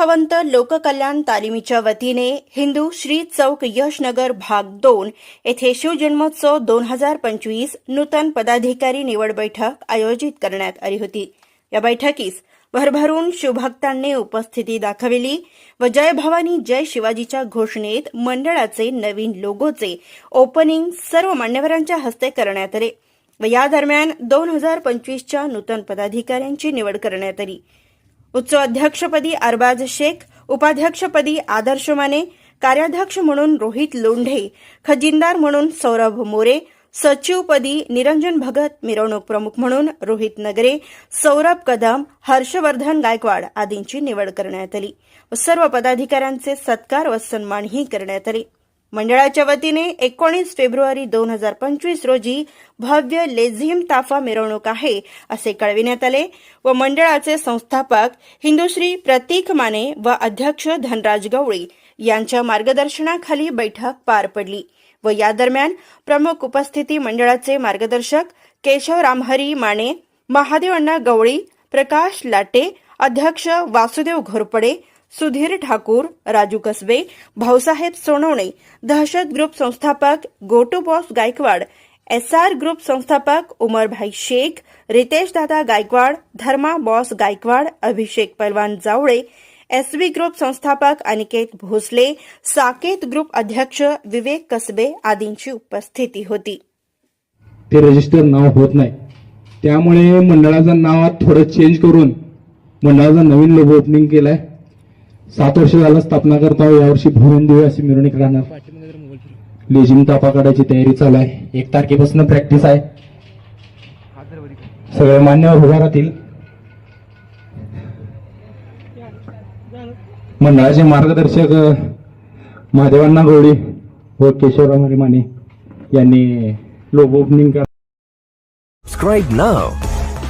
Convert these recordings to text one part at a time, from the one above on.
प्रतिष्ठावंत लोककल्याण तालिमीच्या वतीने हिंदू श्री चौक यशनगर भाग दोन येथे शिवजन्मोत्सव दोन हजार पंचवीस नूतन पदाधिकारी निवड बैठक आयोजित करण्यात आली होती. या बैठकीस भरभरून शिवभक्तांनी उपस्थिती दाखविली व जय भवानी जय शिवाजीच्या घोषणेत मंडळाचे नवीन लोगोचे ओपनिंग सर्व मान्यवरांच्या हस्ते करण्यात आले व या दरम्यान दोन हजार पंचवीसच्या नूतन पदाधिकाऱ्यांची निवड करण्यात आली. उच्च अध्यक्षपदी अरबाज शेख उपाध्यक्षपदी आदर्श माने कार्याध्यक्ष म्हणून रोहित लोंढे खजिनदार म्हणून सौरभ मोरे सचिवपदी निरंजन भगत मिरवणूक प्रमुख म्हणून रोहित नगरे सौरभ कदम हर्षवर्धन गायकवाड आदींची निवड करण्यात आली. व सर्व पदाधिकाऱ्यांचे सत्कार व सन्मानही करण्यात आले. मंडळाच्या वतीने एकोणीस फेब्रुवारी दोन हजार पंचवीस रोजी भव्य लेझिम ताफा मिरवणूक आहे असे कळविण्यात आले व मंडळाचे संस्थापक हिंदुश्री प्रतीक माने व अध्यक्ष धनराज गवळी यांच्या मार्गदर्शनाखाली बैठक पार पडली व या दरम्यान प्रमुख उपस्थिती मंडळाचे मार्गदर्शक केशव रामहरी माने महादेव अण्णा गवळी प्रकाश लाटे अध्यक्ष वासुदेव घोरपडे सुधीर ठाकूर राजू कसबे भाऊसाहेब सोनवणे दहशत ग्रुप संस्थापक Gotu boss Gaikwad S R group संस्थापक Umarbhai Shaikh Ritesh Dada Gaikwad Dharma boss Gaikwad Abhishek Pailwan Jawale S B group संस्थापक अनिकेत भोसले साकेत ग्रुप अध्यक्ष विवेक कसबे आदींची उपस्थिती होती. ते रजिस्टर नाव होत नाही. त्यामुळे मंडळाचं नाव थोडं चेंज करून मंडळाचा नवीन लोगो ओपनिंग केलाय. सात वर्ष झालं स्थापना करता यावर्षी भुवन देऊ अशी मिरवणूक राहणार लेझिम तापा काढायची तयारी चालू आहे. एक तारखेपासून प्रॅक्टिस आहे. सगळे मान्यवर उभा राहतील. मंडळाचे मार्गदर्शक महादेवांना गवळी व केशवराव हरी माने यांनी लोगो ओपनिंग करा. नाव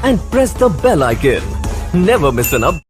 and press the bell bell never miss an up.